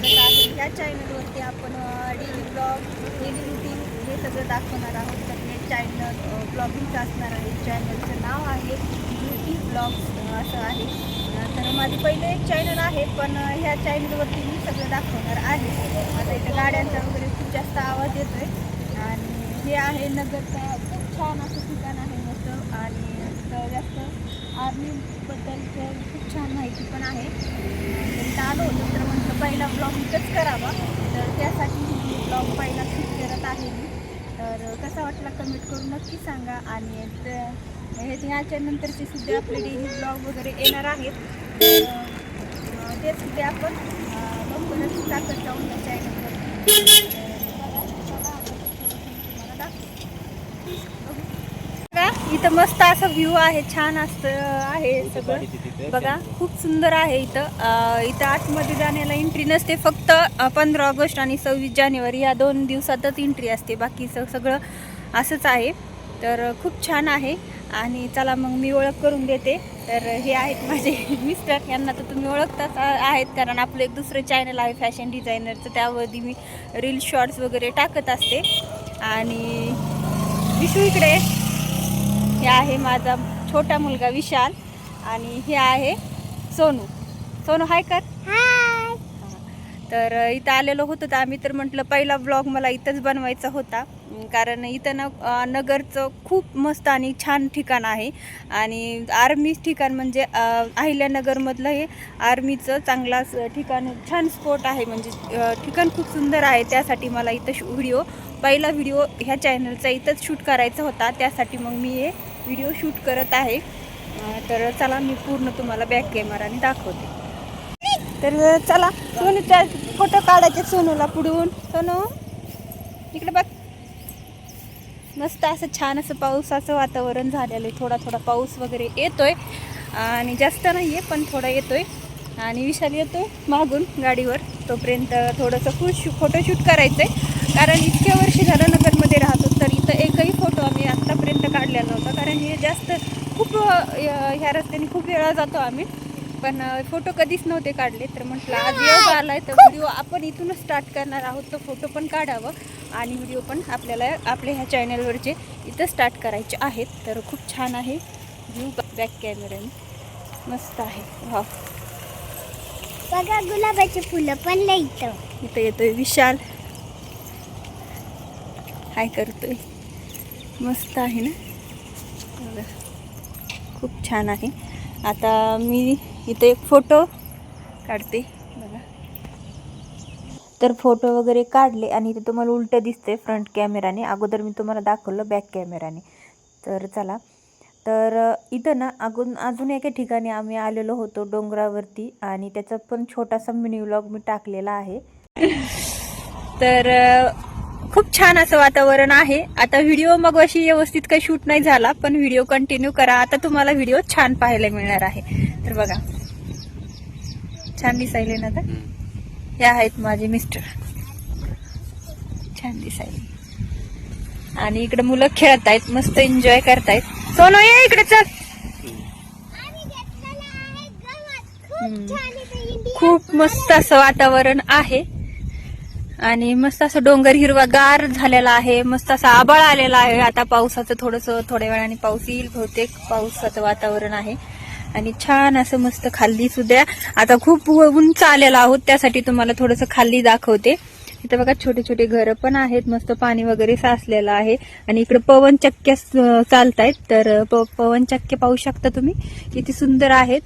स्वागत आहे. या चॅनलवरती आपण डेली ब्लॉग डेली रुटीन हे सगळं दाखवणार आहोत. तर हे चॅनल ब्लॉगिंगचं असणार आहे. चॅनलचं नाव आहे ब्युटी ब्लॉग्स असं आहे. तर माझे पहिले एक चॅनल आहे पण ह्या चॅनलवरती मी सगळं दाखवणार आहे. आता इथं गाड्यांचा वगैरे खूप जास्त आवाज येतो आहे आणि हे आहे नगरचा खूप छान असं ठिकाण आहे मस्त आणि जास्त आर्मीबद्दलचं खूप छान माहिती पण आहे. आलो होतो तर म्हटलं पहिला ब्लॉग इथंच करावा. तर त्यासाठी मी ब्लॉग पाहिला शूट करत आहे मी. तर कसा वाटला कमेंट करून नक्की सांगा. आणि हे ह्याच्या नंतरचे सुद्धा आपले डेली ब्लॉग वगैरे येणार आहेत. ते सुद्धा आपण लवकरच टाकत जाऊन चॅनलवर बघा इथं मस्त असा व्ह्यू आहे छान असतं आहे सगळं. बघा खूप सुंदर आहे इथं. इथं आतमध्ये जाण्याला एंट्री नसते फक्त पंधरा ऑगस्ट आणि सव्वीस जानेवारी या दोन दिवसातच एंट्री असते. बाकी स सगळं असंच आहे. तर खूप छान आहे. आणि चला मग मी ओळख करून देते. तर हे आहेत माझे मिस्टर यांना तर तुम्ही ओळखताच आहेत. कारण आपलं एक दुसरं चॅनल आहे फॅशन डिझायनरचं त्यावरती मी रील शॉर्ट्स वगैरे टाकत असते. आणि विशू इकडे हे आहे माझा छोटा मुलगा विशाल आणि हे आहे सोनू. सोनू हाय कर. तर इथं आलेलो होतो तर आम्ही तर म्हटलं पहिला ब्लॉग मला इथंच बनवायचा होता. कारण इथं न नगरचं खूप मस्त आणि छान ठिकाण आहे. आणि आर्मी ठिकाण म्हणजे अहिल्यानगरमधलं हे आर्मीचं चांगला ठिकाण छान स्पॉट आहे. म्हणजे ठिकाण खूप सुंदर आहे. त्यासाठी मला इथं व्हिडिओ पहिला व्हिडिओ ह्या चॅनलचा इथंच शूट करायचा होता. त्यासाठी मग मी हे व्हिडिओ शूट करत आहे. तर चला मी पूर्ण तुम्हाला बॅक कॅमेराने दाखवते. तर चला सोनूच्या फोटो काढायचे सोनूला पुढून. सोनू इकडे बघ. मस्त असं छान असं पावसाचं वातावरण झालेलं आहे. थोडा थोडा पाऊस वगैरे येतोय. आणि जास्त नाही आहे पण थोडा येतोय. आणि विशाल येतो मागून गाडीवर. तोपर्यंत थोडंसं खुश फोटोशूट करायचं आहे कारण इतक्या वर्षी झालं नगरमध्ये राहतो तर इथं एकही फोटो आम्ही काढलेला नव्हता कारण हे जास्त खूप ह्या रस्त्याने खूप वेळा जातो आम्ही. पण फोटो कधीच नव्हते काढले. तर म्हटलं आज योग आलाय तर व्हिडिओ आपण इथूनच स्टार्ट करणार आहोत. तर फोटो पण काढावं आणि व्हिडिओ पण आपल्याला आपल्या ह्या चॅनलवरचे इथं स्टार्ट करायचे आहेत. तर खूप छान आहे. व्ह्यू बॅक कॅमेऱ्याने मस्त आहे. वा बघा गुलाबाची फुलं पण लय इथं. इथं येतोय विशाल. हाय करतोय. मस्त आहे ना? खूप छान आहे. आता मी इथे एक फोटो काढते. बघा. तर फोटो वगैरे काढले आणि इथे तुम्हाला उलटं दिसते फ्रंट कॅमेराने अगोदर मी तुम्हाला दाखवलं बॅक कॅमेराने तर चला. तर इथं ना अगून अजून एका ठिकाणी आम्ही आलेलो होतो डोंगरावरती आणि त्याचा पण छोटासा मिनी व्लॉग मी टाकलेला आहे. तर खूप छान असं वातावरण आहे. आता व्हिडिओ मग अशी व्यवस्थित काही शूट नाही झाला पण व्हिडिओ कंटिन्यू करा. आता तुम्हाला व्हिडिओ छान पाहायला मिळणार आहे. तर बघा. छान दिसायले ना तर हे आहेत माझे मिस्टर. छान दिसायले. आणि इकडे मुलं खेळत आहेत मस्त एन्जॉय करतायत. सोनो ये इकडे चल. खूप मस्त असं वातावरण आहे. आणि मस्त असं डोंगर हिरवा गार झालेला आहे मस्त असं आबाळ आलेला आहे. आता पावसाचं थोडस थोड्या वेळाने पाऊस येईल बहुतेक पावसाचं वातावरण आहे. आणि छान असं मस्त खाल्ली सुद्धा आता खूप उंच आलेला आहोत त्यासाठी तुम्हाला थोडस खाल्ली दाखवते. इथं बघा छोटे छोटे घरं पण आहेत मस्त पाणी वगैरे साचलेलं आहे. आणि इकडे पवन चक्क्या चालतायत. तर प- पवन चक्के पाहू शकता तुम्ही. किती सुंदर आहेत.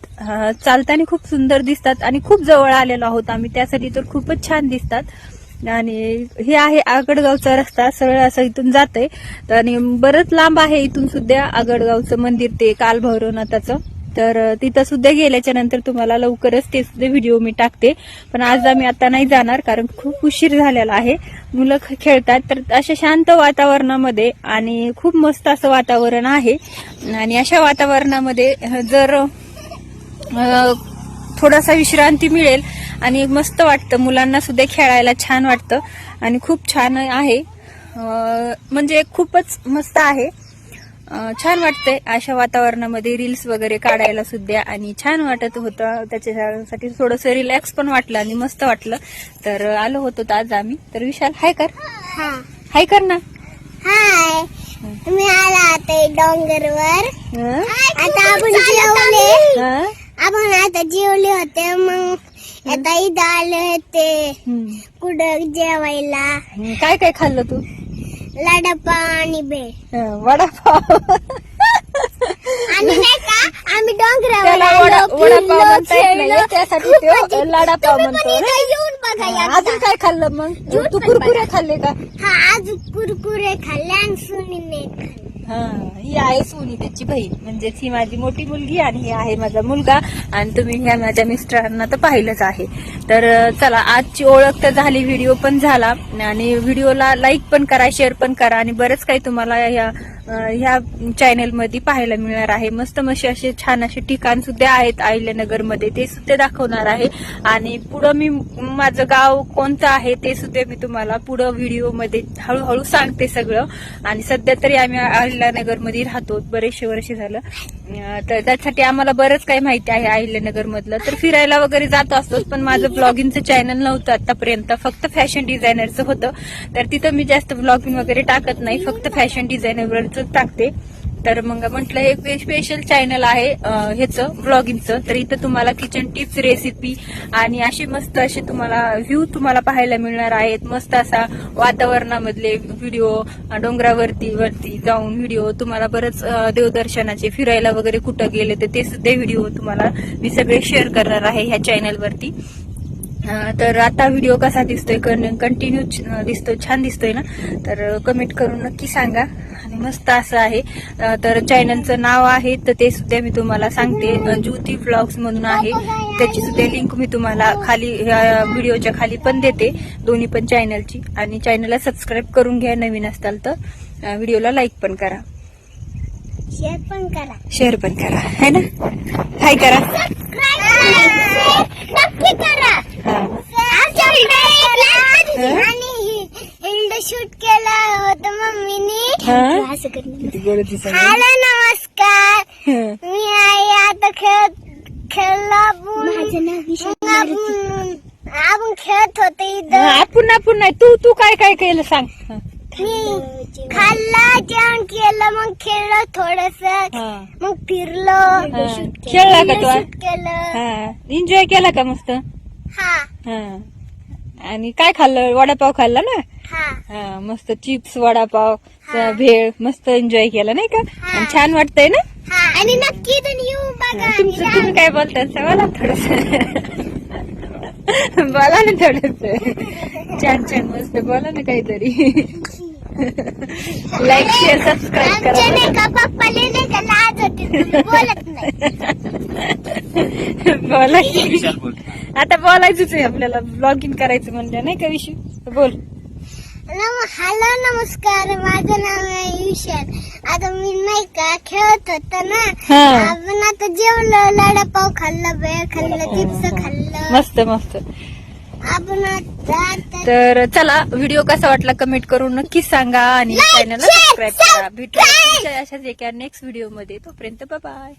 चालताना खूप सुंदर दिसतात आणि खूप जवळ आलेलो आहोत आम्ही. त्यासाठी तर खूपच छान दिसतात. आणि हे आहे आगडगावचा रस्ता. सरळ असं इथून जातंय. तर आणि बरंच लांब आहे इथून सुद्धा आगडगावचं मंदिर ते कालभैरवनाथाचं. तर तिथं सुद्धा गेल्याच्यानंतर तुम्हाला लवकरच ते सुद्धा व्हिडिओ मी टाकते. पण आज आम्ही आता नाही जाणार कारण खूप उशीर झालेला आहे. मुलं खेळतात. तर अशा शांत वातावरणामध्ये आणि खूप मस्त असं वातावरण आहे. आणि अशा वातावरणामध्ये जर थोडासा विश्रांती मिळेल आणि मस्त वाटतं. मुलांना सुद्धा खेळायला छान वाटतं आणि खूप छान आहे. म्हणजे खूपच मस्त आहे. छान वाटतंय अशा वातावरणामध्ये रील्स वगैरे काढायला सुद्धा आणि छान वाटत होतं. त्याच्यासाठी थोडंसं रिलॅक्स पण वाटलं आणि मस्त वाटलं. तर आलो होतो आज आम्ही. तर विशाल हाय कर. हाय कर ना. हाय तुम्ही आला आता डोंगरवर? आता आपण जेवले? आपण आता जेवले होते मग आता इथं आले होते. कुठं जेवायला? काय काय खाल्लं तू? लाडापा आणि बेळ हं, वडापाव. आणि नाही का आम्ही डोंगरावर त्याला आलो, वडा वडापाव फिरलो, म्हणता येत खेळलो. नाही त्यासाठी खूप तो मजा- लाडापाव तुम्ही पण म्हणतो. ना इथं येऊन बघा हं, एकदा. अजून काय खाल्लं मग? तू कुरकुरे. खाल्ले का? हा आज कुरकुरे खाल्ले आणि सुनीने खाल्ले. हा ही आहे सोनी त्याची बहीण. म्हणजेच ही माझी मोठी मुलगी आणि ही आहे माझा मुलगा. आणि तुम्ही ह्या माझ्या मिस्टरांना तर पाहिलंच आहे. तर चला आजची ओळख तर झाली व्हिडिओ पण झाला. आणि व्हिडिओला लाईक पण करा शेअर पण करा. आणि बरंच काही तुम्हाला या ह्या चॅनलमध्ये पाहायला मिळणार आहे. मस्त मस्त असे छान असे ठिकाण सुद्धा आहेत अहिल्यानगरमध्ये. ते सुद्धा दाखवणार आहे. आणि पुढं मी माझं गाव कोणतं आहे ते सुद्धा मी तुम्हाला पुढं व्हिडिओमध्ये हळूहळू सांगते सगळं. आणि सध्या तरी आम्ही अहिल्यानगरमध्ये राहतो. बरेचसे वर्ष झालं. तर त्यासाठी आम्हाला बरंच काही माहिती आहे अहिल्यानगरमधलं. तर फिरायला वगैरे जात असतोच पण माझं ब्लॉगिंगचं चॅनल नव्हतं आतापर्यंत. फक्त फॅशन डिझायनरचं होतं. तर तिथं मी जास्त ब्लॉगिंग वगैरे टाकत नाही. फक्त फॅशन डिझायनरवरच टाकते. तर मग म्हटलं एक स्पेशल चॅनल आहे ह्याचं ब्लॉगिंगचं तर इथं तुम्हाला किचन टिप्स रेसिपी आणि असे मस्त असे तुम्हाला व्ह्यू तुम्हाला पाहायला मिळणार आहेत. मस्त असा वातावरणामधले व्हिडिओ डोंगरावरती वरती जाऊन व्हिडिओ तुम्हाला बरंच देवदर्शनाचे फिरायला वगैरे कुठं गेले तर ते सुद्धा व्हिडिओ तुम्हाला मी सगळे शेअर करणार आहे ह्या चॅनलवरती तर आता व्हिडिओ कसा दिसतोय? कंटिन्यू दिसतोय छान दिसतोय ना? तर कमेंट करून नक्की सांगा. मस्त असं आहे. तर चॅनलचं नाव आहे तर ते सुद्धा मी तुम्हाला सांगते. ज्योती व्लॉग्स म्हणून आहे. त्याची सुद्धा लिंक मी तुम्हाला खाली व्हिडिओच्या खाली पण देते. दोन्ही पण चॅनलची आणि चॅनलला सबस्क्राईब करून घ्या नवीन असताल तर. व्हिडिओला लाईक पण करा. शेअर पण करा. शेअर पण करा. है ना? हाय करा. नक्की करा. हिल्ड शूट केलं होतं मम्मीने. हा? असं. हॅलो नमस्कार. मी आई आता खेळ खेळला आपण खेळत होते हा, इथं. आपण आपण नाही तू तू काय काय केलं सांग. मी खाल्ला जेवण. केलं मग खेळलो थोडस. मग फिरलो. खेळला का तू? केलं. हा. एन्जॉय केला का मस्त? हा. हा. आणि काय खाल्लं? वडापाव खाल्ला ना? हा. हा मस्त चिप्स वडापाव. भेळ मस्त एन्जॉय केला नाही का. आणि छान वाटतंय ना? हा आणि नक्की तुमचं तुम्ही काय बोलताय? बोला थोडस. बोला ना थोडस. छान छान मस्त. बोला ना काहीतरी. लाईक शेअर सबस्क्राईब करा बोला. आता बोलायचंच आहे आपल्याला. ब्लॉगिंग करायचं म्हणलं नाही का विषय बोल. नम हॅलो नमस्कार. माझं नाव आहे विशाल. आता मी नाही का खेळत होत ना? हा. आपण आता जेवलं लाडापाव खाल्लं बेळ खाल्लं चिप्स खाल्लं. मस्त मस्त. आपण आता आता- तर चला व्हिडिओ कसा वाटला कमेंट करून नक्कीच सांगा आणि चॅनलला सबस्क्राईब करा. पुढच्या अशाच एका नेक्स्ट व्हिडिओमध्ये. तोपर्यंत बाय